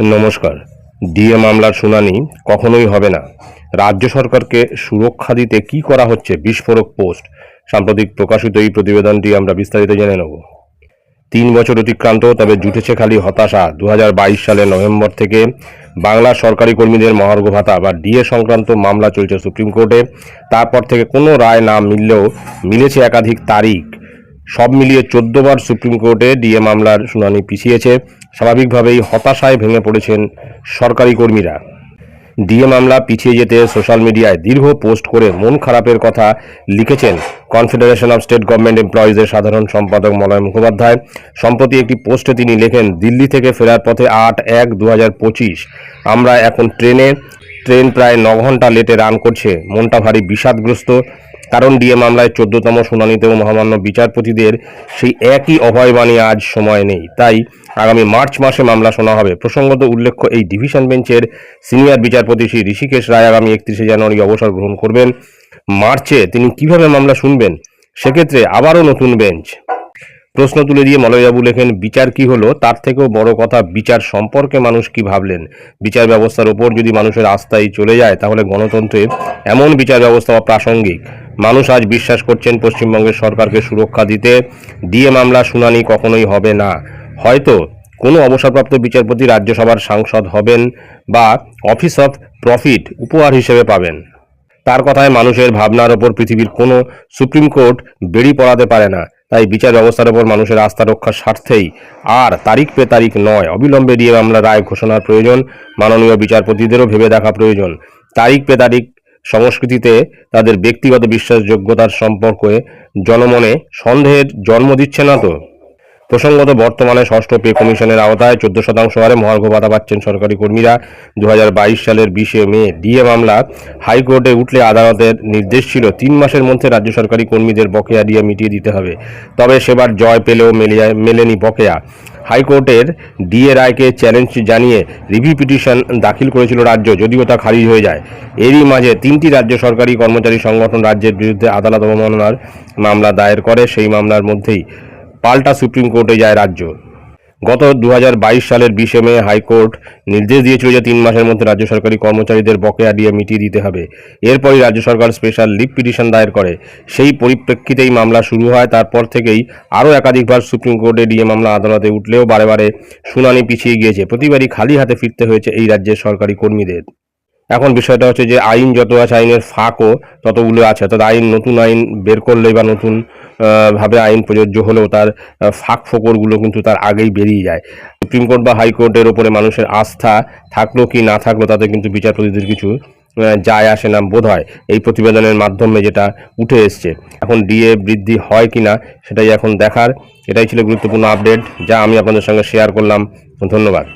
নমস্কার। ডিএ মামলার শুনানি কখনোই হবে না। রাজ্য সরকারকে সুরক্ষা দিতে কি করা হচ্ছে? বিস্ফোরক পোস্ট। সাম্প্রতিক প্রকাশিত এই প্রতিবেদনটি আমরা বিস্তারিত জেনে নেব। তিন বছর অতিক্রান্ত, তবে জুটেছে খালি হতাশা। দু সালের নভেম্বর থেকে বাংলা সরকারি কর্মীদের মহার্ঘ ভাতা বা ডিএ সংক্রান্ত মামলা চলছে সুপ্রিম কোর্টে। তারপর থেকে কোনো রায় না মিললেও মিলেছে একাধিক তারিখ। সব মিলিয়ে চোদ্দবার সুপ্রিম কোর্টে ডিএ মামলার শুনানি পিছিয়েছে। স্বাভাবিকভাবেই হতাশায় ভেঙে পড়েছেন সরকারি কর্মীরা। ডিএ মামলা পিছিয়ে যেতে সোশ্যাল মিডিয়ায় দীর্ঘ পোস্ট করে মন খারাপের কথা লিখেছেন কনফেডারেশন অফ স্টেট গভর্নমেন্ট এমপ্লয়িজের সাধারণ সম্পাদক মলয় মুখোপাধ্যায়। সম্প্রতি একটি পোস্টে তিনি লেখেন, দিল্লি থেকে ফেরার পথে আট এক দু আমরা এখন ট্রেনে, ট্রেন প্রায় ন ঘণ্টা লেটে রান করছে। মনটা ভারী বিষাদগ্রস্ত। কারণ ডিএ মামলায় চোদ্দতম শুনানিতেও মহামান্য বিচারপতিদের সেই একই অভয়বাণী আজ সময় নেই। তাই আগামী মার্চ মাসে মামলা শোনা হবে। প্রসঙ্গত উল্লেখ্য, এই ডিভিশন বেঞ্চের সিনিয়র বিচারপতি শ্রী ঋষিকেশ রায় আগামী একত্রিশে জানুয়ারি অবসর গ্রহণ করবেন। মার্চে তিনি কীভাবে মামলা শুনবেন? সেক্ষেত্রে আবারও নতুন বেঞ্চ। প্রশ্ন তুলে দিয়ে মলয়বাবু লেখেন, বিচার কি হলো? তার থেকেও বড় কথা, বিচার সম্পর্কে মানুষ কি ভাবলেন? বিচার ব্যবস্থার ওপর যদি মানুষের আস্থাই চলে যায়, তাহলে গণতন্ত্রে এমন বিচার ব্যবস্থা অপ্রাসঙ্গিক মানুষ আজ বিশ্বাস করছেন পশ্চিমবঙ্গের সরকারকে সুরক্ষা দিতে। ডিএ মামলা, শুনানি কখনোই হবে না। হয়তো কোনো অবসরপ্রাপ্ত বিচারপতি রাজ্যসভার সাংসদ হবেন বা অফিস অফ প্রফিট উপহার হিসেবে পাবেন। তার কথায় মানুষের ভাবনার ওপর পৃথিবীর কোনো সুপ্রিম কোর্ট বেড়ি পড়াতে পারে না। তাই বিচার ব্যবস্থার ওপর মানুষের আস্থা রক্ষার স্বার্থেই আর তারিখ পে তারিখ নয়, অবিলম্বে ডিএ মামলা রায় ঘোষণার প্রয়োজন। মাননীয় বিচারপতিদেরও ভেবে দেখা প্রয়োজন। তারিখ পে তারিখ সংস্কৃতিতে তাদের ব্যক্তিগত বিশ্বাসযোগ্যতার সম্পর্কে জনমনে সন্দেহের জন্ম দিচ্ছে না তো? প্রসঙ্গত, বর্তমানে ষষ্ঠ পে কমিশনের আওতায় চোদ্দ শতাংশ হারে মহার্ঘ ভাতা পাচ্ছেন সরকারি কর্মীরা। দু হাজার বাইশ সালের বিশে মে ডিএ মামলা হাইকোর্টে উঠলে আদালতের নির্দেশ ছিল তিন মাসের মধ্যে রাজ্য সরকারি কর্মীদের বকেয়া ডিএ মিটিয়ে দিতে হবে। তবে সেবার জয় পেলেও মেলেনি বকেয়া। হাইকোর্টের ডিএ রায়কে চ্যালেঞ্জ জানিয়ে রিভিউ পিটিশন দাখিল করেছিল রাজ্য, যদিও তা খারিজ হয়ে যায়। এরই মাঝে তিনটি রাজ্য সরকারি কর্মচারী সংগঠন রাজ্যের বিরুদ্ধে আদালত অবমাননার মামলা দায়ের করে। সেই মামলার মধ্যেই পাল্টা সুপ্রিম কোর্টে যায় রাজ্য। গত দুহাজার বাইশ সালের বিশে মে হাইকোর্ট নির্দেশ দিয়েছিল যে তিন মাসের মধ্যে রাজ্য সরকারি কর্মচারীদের বকেয়া দিয়ে মিটিয়ে দিতে হবে। এরপরই রাজ্য সরকার স্পেশাল লিভ পিটিশন দায়ের করে। সেই পরিপ্রেক্ষিতেই মামলা শুরু হয়। তারপর থেকেই আরও একাধিকবার সুপ্রিম কোর্টে ডিএ মামলা আদালতে উঠলেও বারে বারে শুনানি পিছিয়ে গিয়েছে। প্রতিবারই খালি হাতে ফিরতে হয়েছে এই রাজ্যের সরকারি কর্মীদের। এখন বিষয়টা হচ্ছে যে আইন যত আছে, আইনের ফাঁকও ততগুলো আছে। অর্থাৎ আইন নতুন আইন বের করলে বা নতুন ভাবে আইন প্রযোজ্য হলেও তার ফাঁক ফোকরগুলো কিন্তু তার আগেই বেরিয়ে যায়। সুপ্রিম কোর্ট বা হাইকোর্টের ওপরে মানুষের আস্থা থাকল কি না থাকল তাতে কিন্তু বিচারপতিদের কিছু যায় আসে না বোধ হয়। এই প্রতিবেদনের মাধ্যমে যেটা উঠে এসছে। এখন ডিএ বৃদ্ধি হয় কি না সেটাই এখন দেখার। এটাই ছিল গুরুত্বপূর্ণ আপডেট যা আমি আপনাদের সঙ্গে শেয়ার করলাম। ধন্যবাদ।